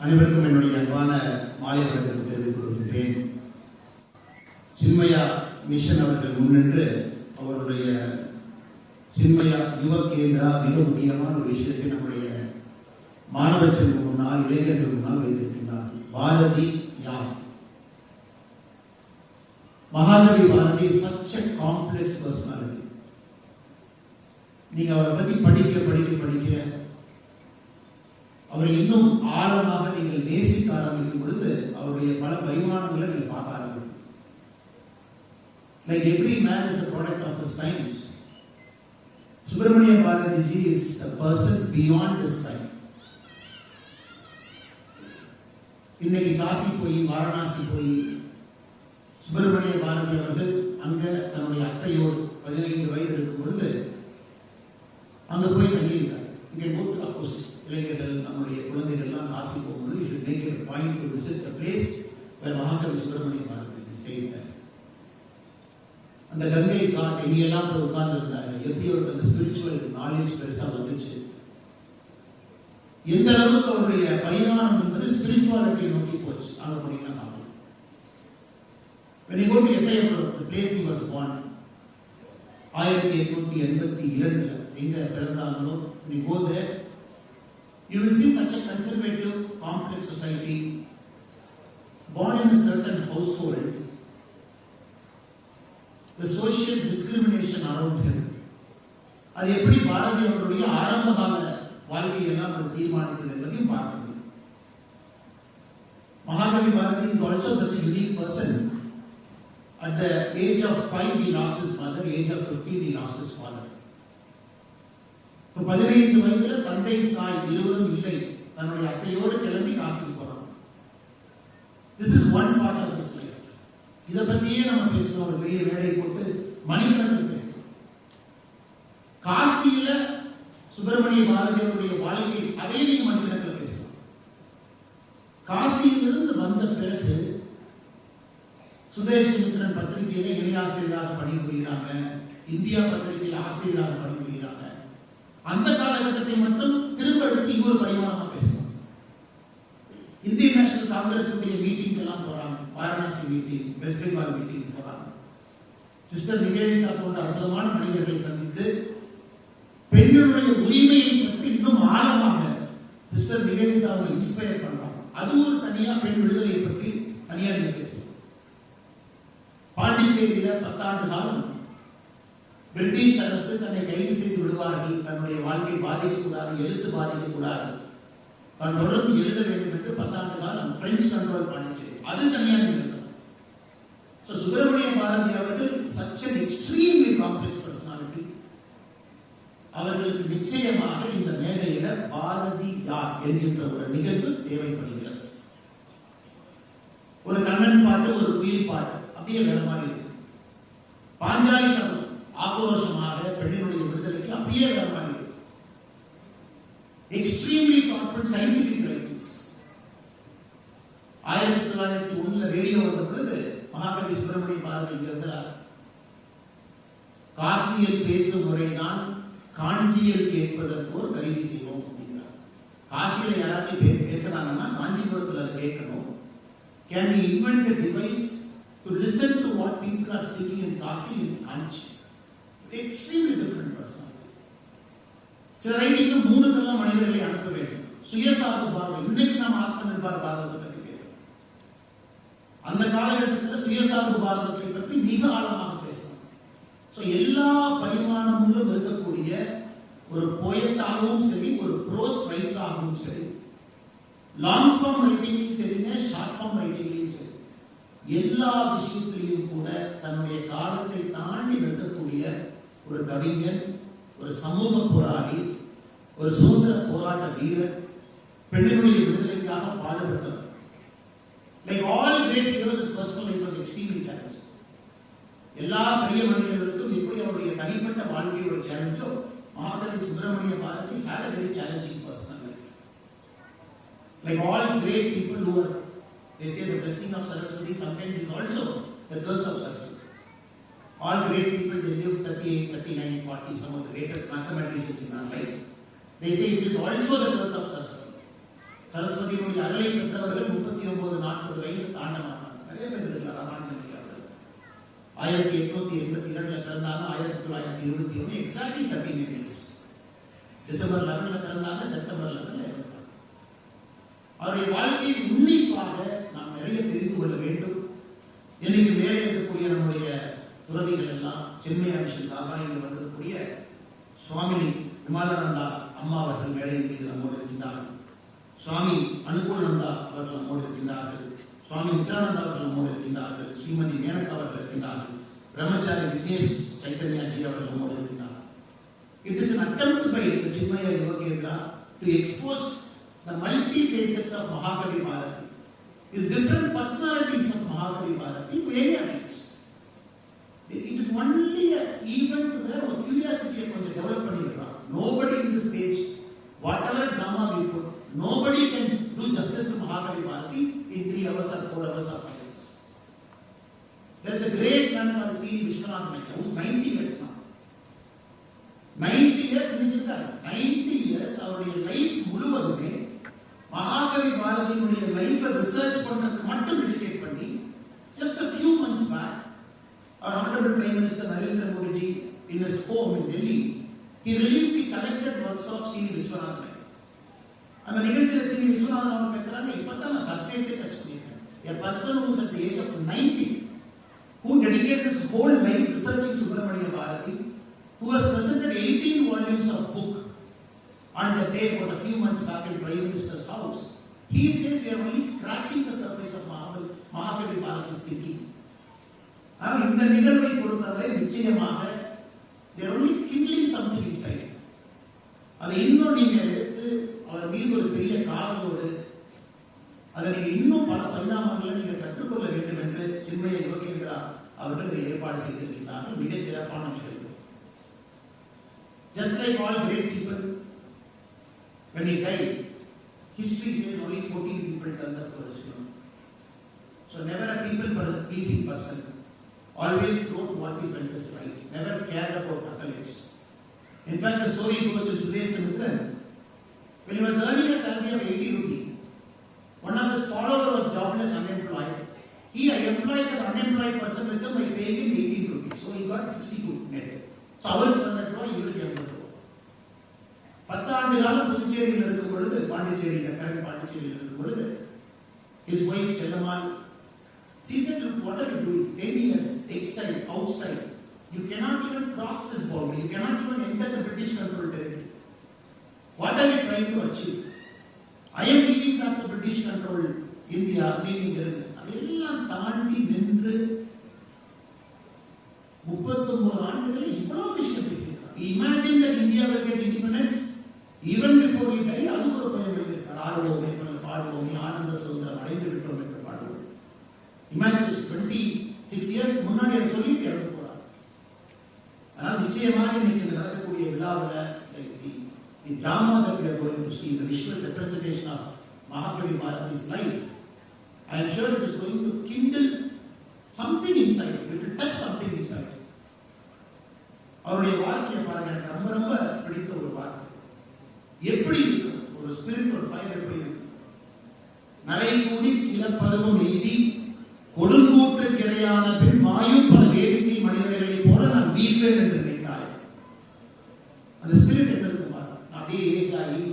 அனைவருக்கும் என்னுடைய அன்பான மாலை வணக்கத்தை தெரிவித்துக் கொள்கின்றேன். சின்மயா மிஷன் அவர்கள் முன்னின்று அவருடைய சின்மயா யுவ கேந்திரா மிக முக்கியமான ஒரு விஷயத்தை நம்முடைய மாணவ செல்வம் முன்னால் இளைஞர்கள் முன்னால் வைத்திருக்கின்றார் பாரதி யார்? Mahakavi Bharati such complex personality நீங்க அவரை பத்தி படிக்க படிக்க படிக்க அவரை இன்னும் ஆழமாக நீங்கள் நேசிக்க ஆரம்பிக்கும் பொழுது அவருடைய பல பரிமாணங்களை நீங்கள் பார்க்க ஆரம்பிக்கும் like every man is the product of his times Subramania Bharatiji is a person beyond is time இன்னைக்கு காசி போய் வாரணாசி போய் சுப்பிரமணிய பாரதி அவர்கள் அங்க தன்னுடைய அத்தையோடு பதினைந்து வயது இருக்கும் பொழுது அங்க போய் தங்கியிருக்காரு இங்கே மூத்த அப்போஸ் இளைஞர்கள் நம்முடைய குழந்தைகள்லாம் காசி போகும்போது you make point to visit the place where Mahakavi Subramania Bharati அந்த கங்கையை காட்டு இங்கெல்லாம் போய் உட்கார்ந்து இருந்தாங்க எப்படி அவருக்கு அந்த ஸ்பிரிச்சுவல் நாலேஜ் பெருசா வந்துச்சு. எந்த அளவுக்கு அவருடைய பரிணாமம் என்பது ஸ்பிரிச்சுவாலிட்டியை நோக்கி போச்சு. அதை பண்ணிக்கலாம் When you go to Eppayapur, the place he was born, ஆயிரத்தி எட்நூத்தி எண்பத்தி இரண்டுல எங்க பிறந்தாங்களோ நீ go there you will see such a conservative complex society born in a certain household the social discrimination around him அது எப்படி பாரதி அவருடைய ஆரம்ப கால வாழ்க்கையெல்லாம் அது தீர்மானிக்கிறது என்பதையும் பார்க்க முடியும் Mahakavi Bharathi is also such a unique person At the age of five, he lost his mother. Age of 15, he lost his father. இப்போ பதினைந்து வயதுல தந்தை தாய் இருவரும் இல்லை. தன்னுடைய அத்தையோடு கிளம்பி காசுக்கு போறான் this is one part of this life இதை பத்தியே நம்ம பேசணும் ஒரு பெரிய வேலை போட்டு மணிக்கணக்கில் பேசணும் காசியில சுப்பிரமணிய பாரதியருடைய வாழ்க்கை அதே நீங்க மணிக்கணக்கில் பேசலாம் காசியிலிருந்து வந்த பிறகு சுதேஷ் மித்திரன் பத்திரிகையில இணையாசிரியராக பணிபுரிகிறாங்க. இந்தியா பத்திரிகையில் ஆசிரியராக பணி அந்த காலகட்டத்தை மட்டும் திரும்ப எடுத்து இன்னொரு பரிமாணமா பேசணும் இந்திய நேஷனல் காங்கிரஸ் மீட்டிங் எல்லாம் போறாங்க. Varanasi meeting west Bengal meeting போறாங்க. சிஸ்டர் நிவேதிதா போன்ற அற்புதமான மனிதர்களை சந்தித்து பெண்களுடைய உரிமையை பற்றி இன்னும் ஆழமாக சிஸ்டர் நிவேதிதாவை இன்ஸ்பயர் பண்றாங்க. அது ஒரு தனியா பெண் விடுதலை பற்றி தனியா நீங்க பேசணும் பாண்டிச்சேரியில பத்தாண்டு காலம் பிரிட்டிஷ் அரசு தன்னை கைது செய்து விடுவார்கள். தன்னுடைய வாழ்க்கை பாதிக்கக்கூடாது எழுத்து பாதிக்கக்கூடாது. தான் தொடர்ந்து எழுத வேண்டும் என்று பத்தாண்டு காலம் பிரெஞ்சு கண்ட்ரோல் பண்ணிச்சு. அது தனியாக எழுதலாம் So, சுப்பிரமணிய பாரதி அவர்கள் such an extremely complex personality அவர்களுக்கு நிச்சயமாக இந்த மேடையில பாரதி யார் என்கின்ற ஒரு நிகழ்வு தேவைப்படுகிறது. ஒரு கண்ணன் பாட்டு ஒரு குயில் பாட்டு அப்படியே வேற மாதிரி இருக்கு. பாஞ்சாலி சபதம் ஆக்ரோஷமாக பெண்ணினுடைய விடுதலைக்கு அப்படியே வேற மாதிரி இருக்கு எக்ஸ்ட்ரீம்லி கான்ஃபிடன்ட் சயின்டிபிக் ரைட்டிங்ஸ் ஆயிரத்தி தொள்ளாயிரத்தி ஒண்ணுல ரேடியோ வந்த பொழுது மகாகவி சுப்பிரமணிய பாரதி இருந்தார் காசியில் பேசும் முறைதான் காஞ்சியில் கேட்பதற்கு ஒரு கருவி செய்வோம் அப்படிங்கிறார். காசியில யாராச்சும் பே- பேசுறாங்கன்னா காஞ்சிபுரத்தில் அதை கேட்கணும். Can you invent a device to listen to what people are speaking in Kashi in Kanchi extremely different personality சில ரைட்டிங்ல மூணுக்கெல்லாம் மனிதர்களை அனுப்ப வேண்டும். சுயசார்பு பாரதம் இன்னைக்கு நாம் ஆத்ம நிர்பார் பாரதத்தை பற்றி பேசுறோம். அந்த காலகட்டத்தில் சுயசார்பு பாரதத்தை பற்றி மிக ஆழமாக பேசணும் ஸோ எல்லா பரிமாணங்களும் இருக்கக்கூடிய ஒரு போயட்டாகவும் சரி ஒரு ப்ரோஸ் ரைட்டராகவும் சரி லாங் ஃபார்ம் ரைட்டிங்லையும் சரிங்க ஷார்ட் ஃபார்ம் ரைட்டிங்லையும் சரி எல்லா விஷயத்திலையும் கூட தன்னுடைய காலத்தை தாண்டி நிற்கக்கூடிய ஒரு கவிஞன் ஒரு சமூக போராளி ஒரு சுதந்திர போராட்ட வீரர் பெண்களுடைய விடுதலைக்காக பாடுபட்டவர் like all great heroes personal life was extremely challenge எல்லா பெரிய மனிதர்களுக்கும் எப்படி அவருடைய தனிப்பட்ட வாழ்க்கை ஒரு சேலஞ்சோ Mahakavi Subramania Bharathi had a very challenging personal life. Like all great people who are, they say the blessing of Saraswati sometimes is also the curse of Saraswati. All great people, they live 38, 39, 40, some of the greatest mathematicians in our life. They say it is also the curse of Saraswati. சரஸ்வதியினுடைய அருளை பெற்றவர்கள் முப்பத்தி ஒன்பது நாற்பது வயது தாண்ட நிறைய பேர் ராமானுஜன் அவர்கள். ஆயிரத்தி எட்நூத்தி எண்பத்தி இரண்டுல பிறந்தாங்க. ஆயிரத்தி தொள்ளாயிரத்தி இருபத்தி ஒன்று எக்ஸாக்ட்லி தேர்ட்டின் இயர்ஸ் டிசம்பர் லெவன்ல பிறந்தாங்க. செப்டம்பர் லெவன்ல இறந்தாங்க. அவருடைய வாழ்க்கையை உன்னிப்பாக நாம் நிறைய தெரிந்து கொள்ள வேண்டும். இன்னைக்கு மேலே இருக்கக்கூடிய நம்முடைய துறவிகள் எல்லாம் சென்னை அபிஷன் சாபா இங்கு வந்திருக்கக்கூடிய சுவாமி விமானந்தா அம்மா அவர்கள் மேடையின் மீது நம்மோடு இருக்கின்றார்கள் சுவாமி அனுகூலநந்தா அவர்கள் நம்மோடு இருக்கின்றார்கள் சுவாமி மித்ரானந்தா அவர்கள் நம்மோடு இருக்கின்றார்கள் ஸ்ரீமதி மேனகா அவர்கள் இருக்கின்றார்கள் பிரம்மச்சாரி விக்னேஷ் சைத்தன்யாஜி அவர்கள் நம்மோடு இருக்கின்றார்கள் It is an attempt by the Chinmaya Yogendra to expose the multi facets of Mahakavi Bharati. His different personalities of Mahakavi Bharati to area mates. It is only an event where ஒரு curiosity கொஞ்சம் develop பண்ணிருக்கான். Nobody in this page, whatever drama we put, nobody can do justice to Mahakavi Bharati in three hours or four hours or five hours. There is a great man called C. Vishwanath Naikya, who's 90 years now. 90 years இருந்திருக்காரு 90 years அவருடைய life முழுவதுமே மகாகவி பாரதியினுடைய லைஃபை research பண்றதுக்கு மட்டும் dedicate பண்ணி just a few months back our honorable prime minister narendra modi ji in his home in delhi he released the collected works of c viswanath Nayak. அந்த நிகழ்ச்சியில் சி விஸ்வநாதன் அவங்க பேசுறாங்க இப்பதான் நான் சர்ஃபேஸே டச் பண்ணியிருக்கேன் a person who is at the age of 90 who dedicated his whole life researching Subramania Bharati who has presented 18 volumes of book on the day about a few months back in Prime Minister's house. He says we are only scratching the surface of Mahaval, Mahakavi Bharati's thinking. ஆனால் இந்த நிகழ்வை பொறுத்தவரை நிச்சயமாக தேர் only kindling something inside. அதை இன்னும் நீங்க எடுத்து அவர் மீது ஒரு பெரிய காரணத்தோடு அதை நீங்க இன்னும் பல பரிணாமங்களை நீங்க கற்றுக்கொள்ள வேண்டும் என்று சின்மையை யோகேந்திரா அவர்கள் இதை ஏற்பாடு செய்திருக்கிறார்கள் மிகச் சிறப்பான நிகழ்வு Just like all great people, when he died, history says only 14 people turned up for his funeral. So never a people for a pleasing person. Always wrote what he felt is right. Never cared about accolades. In fact, the story goes in Sudesh Samitran. When he was earning a salary of 80 rupees, one of his followers was jobless, unemployed. He employed an unemployed person with him by paying him 18 rupees. So he got 62 net. So அவருக்கு பதினெட்டு ரூபாய் இவருக்கு எண்பது ரூபாய் பத்தாண்டு காலம் புதுச்சேரியில் இருக்கும் பொழுது பாண்டிச்சேரியில் கரண்ட் பாண்டிச்சேரியில் இருக்கும் பொழுது his wife Chellammal she said look what are you doing 10 years exile outside you cannot even cross this boundary you cannot even enter the British controlled territory what are you Trying to achieve I am leaving back to British controlled India நீங்க இருக்கு அதெல்லாம் தாண்டி நின்று முப்பத்தொன்பது ஆண்டுகளில் இவ்வளவு விஷயம் பேசியிருக்கார் imagine that India will get independence even before he died அது ஒரு பயம் எழுதியிருக்கார் ஆடுவோமே பாடுவோமே ஆனந்த சுதந்திரம் அடைந்து விட்டோம் என்று பாடுவோம் இமேஜின் டுவெண்ட்டி சிக்ஸ் இயர்ஸ் முன்னாடி அதை சொல்லிட்டு இறந்து போறார். ஆனால் நிச்சயமாக இன்னைக்கு நடக்கக்கூடிய விழாவில் the drama that we are going to see, the visual representation of Mahakavi Bharati's life, I am sure it is going to kindle something inside, it will touch something inside. அவருடைய வாழ்க்கையை பாருங்க எனக்கு ரொம்ப ரொம்ப பிடித்த ஒரு வார்த்தை எப்படி ஒரு ஸ்பிரிட் ஒரு ஃபயர் எப்படி இருக்கும் நரை கூடி இளப்பருவம் எய்தி கொடுங்கூற்று கிடையான பின் மாயும் பல வேடிக்கை மனிதர்களைப் போல நான் வீழ்வேன் என்று அப்படியே ஏஜ் ஆகி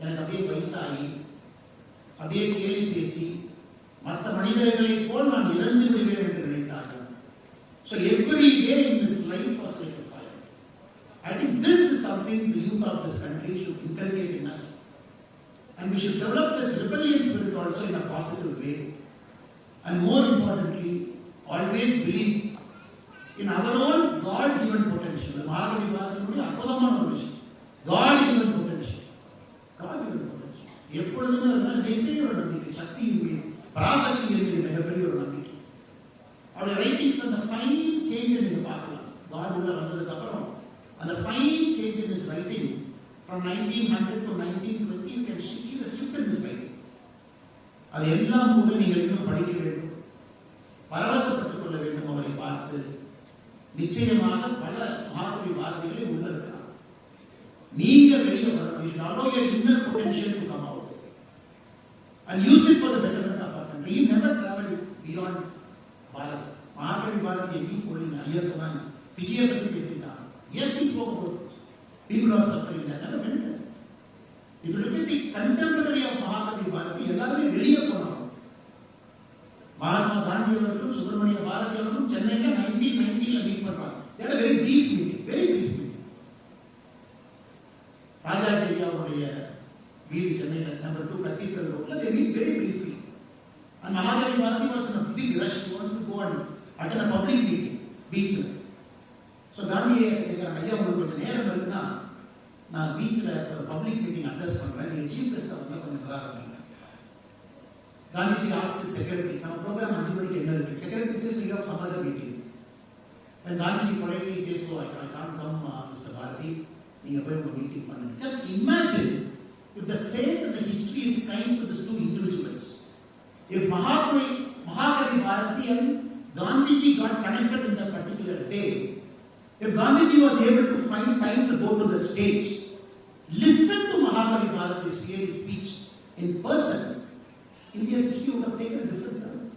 எனக்கு அப்படியே வயசாகி அப்படியே கேள்வி பேசி மற்ற மனிதர்களைப் போல் நான் இறந்து விடுவேன் என்று நினைத்தார்கள் So every day in this life was like a fire. I think this is something the youth of this country should inculcate in us. And we should develop this rebellion spirit also in a positive way. And more importantly, always believe in our own God-given potential. The Mahagavi Bharatiனுடைய அற்புதமான ஒரு விஷயம். God-given potential. எப்பொழுதுமே ஒரு மிகப்பெரிய ஒரு நம்பிக்கை சக்தியின் மீது பராசக்தி இருக்கிற மிகப்பெரிய ஒரு நம்பிக்கை. அவருடைய ரைட்டிங்ஸ் அந்த ஃபைன் சேஞ்ச் நீங்க பார்க்கலாம். காட் உள்ள வந்ததுக்கு அப்புறம் அந்த fine change in is writing from nineteen hundred to nineteen twenty can see the shift in is writing அது எல்லாம் கூட நீங்கள் இன்னும் படிக்க வேண்டும்? பரவசப்பட்டுக் கொள்ள வேண்டும் அவரை பார்த்து. நிச்சயமாக பல மாணவி வார்த்தைகளை உள்ள இருக்கலாம் நீங்க வெளியே வரணும் inner potential inner potential to come out and use it for the betterment of our country. He never traveled beyond Bharat. Mahatma Bharat எங்கி போலீங்க ஐயா சொன்னாங்க விஜய பற்றி பேசிட்டாங்க as is spoke about people are suffering that never went there. If you look at the contemporary of Mahatma Bharati எல்லாருமே வெளியே போனாங்க மகாத்மா காந்தி அவர்களும் சுப்பிரமணிய பாரதி அவர்களும் சென்னையில நைன்டீன் நைன்டீன்ல மீட் பண்றாங்க that very brief meeting very brief meeting Rajaji ஐயா அவருடைய வீடு சென்னையில two practical cathedral they meet very briefly. And Mahatma Bharati was in a big rush. He wants to go and attend a public meeting பீச்ல so காந்தியை கேட்குறாங்க ஐயா உங்களுக்கு கொஞ்சம் நேரம் இருக்குன்னா நான் பீச்சில் பப்ளிக் மீட்டிங் அட்ரஸ் பண்ணுறேன் நீங்கள் சீஃப் கெஸ்ட் அவங்க கொஞ்சம் நல்லா இருக்கீங்க காந்திஜி ஆஸ்தி செக்ரட்டரி நம்ம ப்ரோக்ராம் அஞ்சு மணிக்கு என்ன இருக்கு? செக்ரட்டரி சேஸ் நீங்க meeting Gandhiji politely says so I I can't come uh, போய் உங்கள் மீட்டிங் பண்ணுங்க. Just imagine if the fate and the history is kind to these two individuals if Mahatma Mahakavi Bharati and Gandhiji got connected in that particular day if Gandhiji was able to find time to go to that stage listen to Mahakavi Bharati's fiery speech in person India history would have taken a different turn.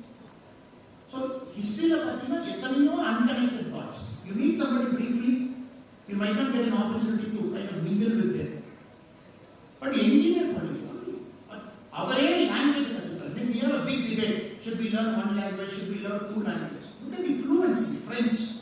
So, history பார்த்தீங்கன்னா எத்தனையோ unconnected dots. You meet somebody briefly, you might not get an opportunity to kind of mingle with them. But engineer but our age language Then we have a big debate. Should we learn one language? Should we learn two languages? Look at the fluency, French.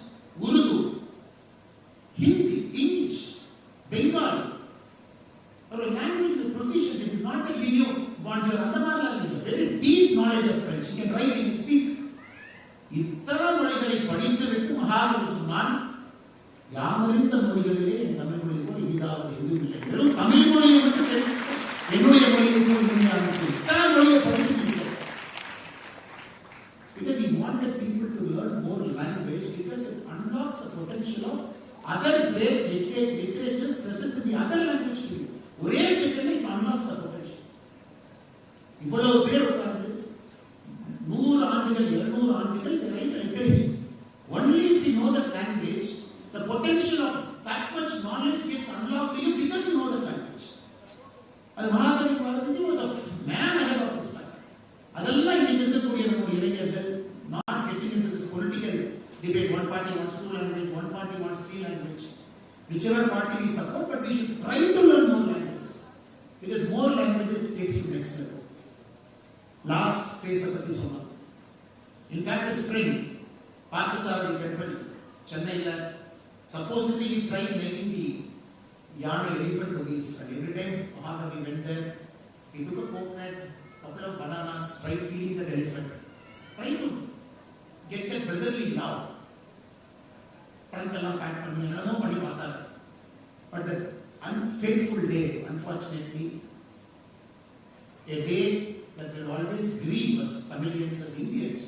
great liter- literatures present in the other language to you. ஒரே second it unlocks the potential. இவ்வளவு ஃபேஸை பத்தி சொன்னோம் in fact spring Parthasarathy temple சென்னையில் supposedly he tried making the Yana elephant movies and every time Mahatma went there he took a coconut couple of bananas tried feeding that elephant trying to get that brotherly love பழங்கெல்லாம் pack பண்ணி என்னமோ பண்ணி பார்த்தாரு but that unfaithful day unfortunately a day that will always grieve us Tamilians as Indians.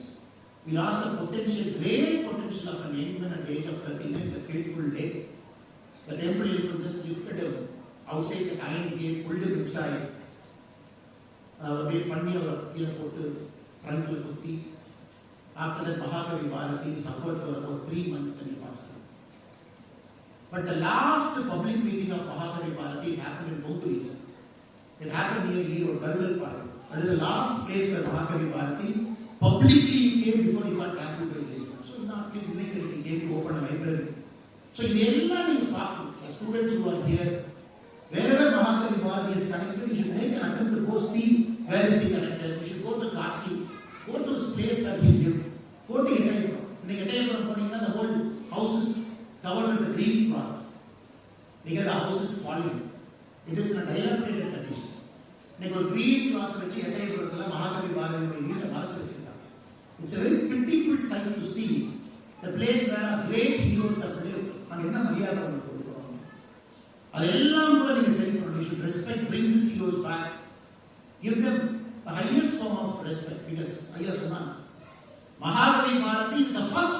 We lost the potential, great potential of an young man at the age of 39, the fateful day. The temple elephant just lifted him outside the iron gate, pulled him inside. அப்படியே பண்ணி அவர் கீழே போட்டு ட்ரங்க்ல குத்தி after that Mahakavi Bharati suffered for about three months when he passed away. But the last public meeting of Mahakavi Bharati happened in both regions. And the last place where Mahakavi Bharati publicly came before he got graduated. So in that case, he came to open a library. So in everyone in the students who are here, wherever Mahakavi Bharati is connected, you should make an attempt to go see where is he connected. You should go to Kashi, go to the place that he lived, go to Itaipur. In the Italy, you know, the whole house is covered with the green cloth. Because the house is falling. It is not directed இன்னைக்கு ஒரு green cloth வச்சு எட்டயபுரத்துல மகாகவி பாரதியுடைய வீட்டை மறைச்சு வச்சிருக்காங்க it's very beautiful sight to see the place where our great heroes have lived நாங்க என்ன மரியாதை அவங்களுக்கு கொடுக்குறோம் அதெல்லாம் கூட நீங்க சரி பண்ணணும் you should respect bring these heroes back give them the highest form of respect because ஐயா சொன்னாங்க Mahakavi Bharathi is the first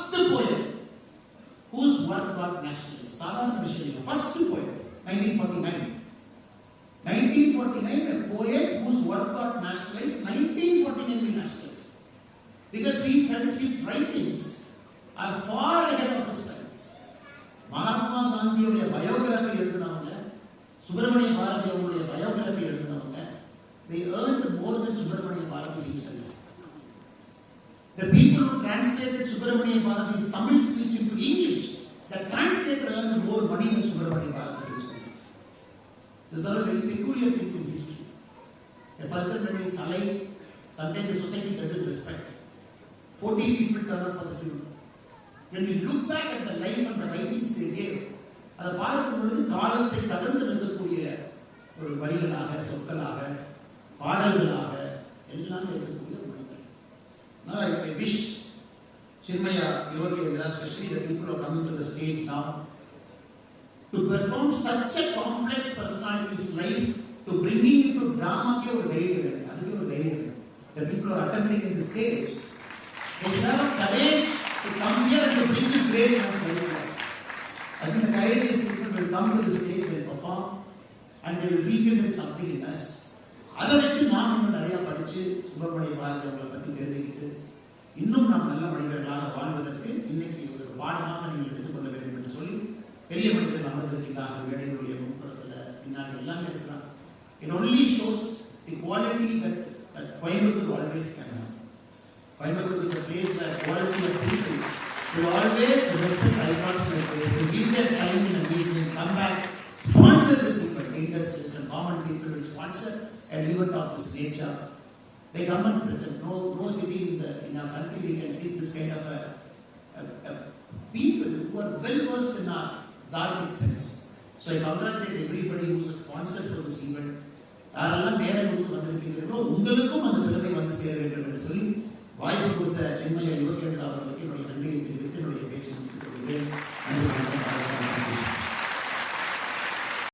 Because we felt his writings are far ahead of his time. Mahatma காந்தியுடைய பயோகிராஃபி எழுதினவங்க சுப்பிரமணிய பாரதி அவங்களுடைய biography எழுதினவங்க they earned more than Subramanian Bharati himself. The people who translated Subramanian Bharati's Tamil speech into English, the translator earned more money than Subramanian Bharati himself. These are very peculiar things in history. A person when he is alive, sometimes the society doesn't respect. 14 people turn up for the funeral. When we look back at the life and the writings they gave, அதை பார்க்கும் பொழுது காலத்தை கடந்து நிற்கக்கூடிய ஒரு வரிகளாக சொற்களாக பாடல்களாக எல்லாமே இருக்கக்கூடிய ஒரு மனிதர் Now I, I wish Chinmaya Yogendra, especially the people who are coming to the stage now, to perform such a complex personality's life, to bringing it to drama ke ஒரு தைரியம் வேணும். அதுவே ஒரு தைரியம் வேணும். The people who are attempting in But you have a courage to come here and to bring this great man அதை வச்சு நாம் இன்னும் நிறைய படிச்சு சுபமணி தெரிஞ்சுக்கிட்டு இன்னும் நாம் நல்ல மனிதர்களாக வாழ்வதற்கு இன்னைக்கு ஒரு பாடமாக நீங்கள் எடுத்துக்கொள்ள வேண்டும் என்று சொல்லி பெரிய மனிதர்கள் அமர்ந்திருக்கிறார்கள் வேலைகளுடைய முன்புறத்தில் பின்னாடி எல்லாமே இருக்கிறான் it only shows the quality that that Coimbatore always Coimbatore is a place where quality of people will always respect icons like this, to give their time in a meeting, come back, sponsor this event. Industries and common people will sponsor an event of this nature. They come and present. No, no city in the in our country we can see this kind of a, a, a people who are well versed in our dharmic sense. So I congratulate everybody who is a sponsor for this event. யாரெல்லாம் நேரம் கொடுத்து வந்திருக்கிறீர்களோ உங்களுக்கும் அந்த பெருமை வந்து சேர வேண்டும் என்று சொல்லி வாய்ப்பு கொடுத்த சென்னைய யுவகேந்திரா அவர்களுக்கு என்னுடைய நன்றியை தெரிவித்து என்னுடைய பேச்சு முடித்துக் கொள்கிறேன்.